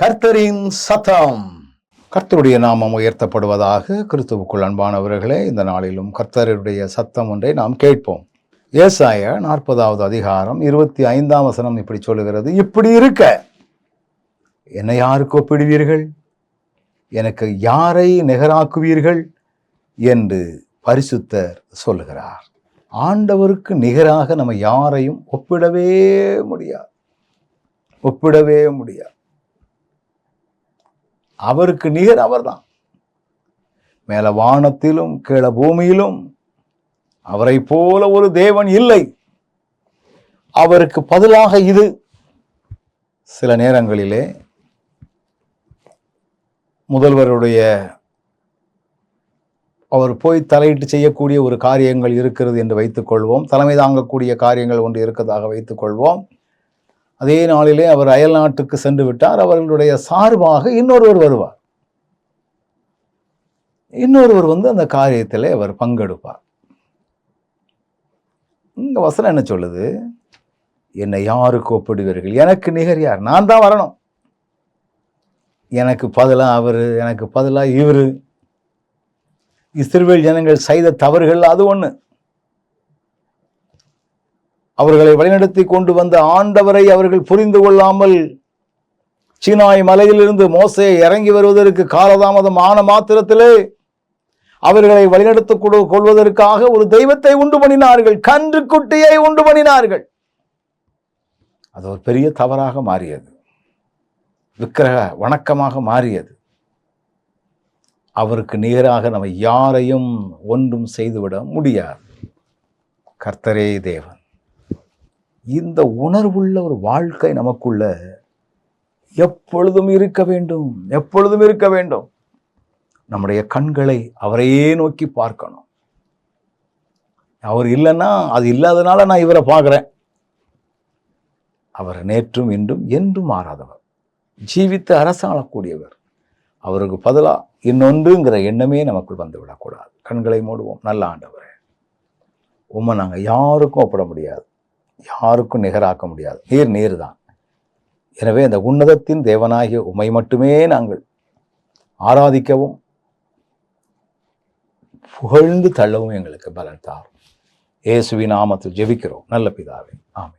கர்த்தரின் சத்தம். கர்த்தருடைய நாமம் உயர்த்தப்படுவதாக கிறிஸ்துவுக்குள் அன்பானவர்களே இந்த நாளிலும் கர்த்தருடைய சத்தம் ஒன்றை நாம் கேட்போம். ஏசாய நாற்பதாவது அதிகாரம் இருபத்தி ஐந்தாம் வசனம் இப்படி சொல்லுகிறது இப்படி இருக்க என்னை யாருக்கு ஒப்பிடுவீர்கள்? எனக்கு யாரை நிகராக்குவீர்கள்? என்று பரிசுத்தர் சொல்லுகிறார். ஆண்டவருக்கு நிகராக நம்ம யாரையும் ஒப்பிடவே முடியாது. ஒப்பிடவே முடியாது. அவருக்கு நிகர் அவர்தான். மேல வானத்திலும் கீழ பூமியிலும் அவரை போல ஒரு தேவன் இல்லை. அவருக்கு பதிலாக இது. சில நேரங்களிலே முதல்வருடைய அவர் போய் தலையிட்டு செய்யக்கூடிய ஒரு காரியங்கள் இருக்கிறது என்று வைத்துக்கொள்வோம். தலைமை தாங்கக்கூடிய காரியங்கள் ஒன்று இருக்கிறதாக வைத்துக்கொள்வோம். அதே நாளிலே அவர் அயல் நாட்டுக்கு சென்று விட்டார். அவர்களுடைய சார்பாக இன்னொருவர் வருவார். இன்னொருவர் வந்து அந்த காரியத்திலே அவர் பங்கெடுப்பார். இந்த வசனம் என்ன சொல்லுது? என்னை யாருக்கு ஒப்பிடுவீர்கள்? எனக்கு நிகர் யார்? நான் தான் வரணும். எனக்கு பதிலாக அவர் எனக்கு பதிலாக இவர். இஸ்ரேல் ஜனங்கள் செய்த தவறுகள் அது ஒன்று அவர்களை வழிநடத்தி கொண்டு வந்த ஆண்டவரை அவர்கள் புரிந்து கொள்ளாமல் சீனாய் மலையிலிருந்து மோசையை இறங்கி வருவதற்கு காலதாமதம் ஆன மாத்திரத்திலே அவர்களை வழிநடத்திக் கொள்வதற்காக ஒரு தெய்வத்தை உண்டு பண்ணினார்கள். கன்று குட்டியை உண்டு பண்ணினார்கள். அது ஒரு பெரிய தவறாக மாறியது. விக்கிரக வணக்கமாக மாறியது. அவருக்கு நேராக நம்ம யாரையும் ஒன்றும் செய்துவிட முடியாது. கர்த்தரே தேவன். இந்த உணர்வுள்ள ஒரு வாழ்க்கை நமக்குள்ள எப்பொழுதும் இருக்க வேண்டும் எப்பொழுதும் இருக்க வேண்டும். நம்முடைய கண்களை அவரையே நோக்கி பார்க்கணும். அவர் இல்லைன்னா அது இல்லாதனால நான் இவரை பார்க்குறேன். அவர் நேற்றும் இன்றும் என்றும் மாறாதவர். ஜீவித்து அரசாளக்கூடியவர். அவருக்கு பதிலாக இன்னொன்றுங்கிற எண்ணமே நமக்குள் வந்து விடக்கூடாது. கண்களை மூடுவோம். நல்ல ஆண்டவர். உம்மை நாங்கள் யாருக்கும் ஒப்பிட முடியாது. யாருக்கும் நிகராக்க முடியாது. நீர் நீர் தான் எனவே அந்த உன்னதத்தின் தேவனாகிய உமை மட்டுமே நாங்கள் ஆராதிக்கவும் புகழ்ந்து தள்ளவும் எங்களுக்கு பலன் தார் இயேசுவின் நாமத்தில் ஜெபிக்கிறோம். நல்ல பிதாவே. ஆமை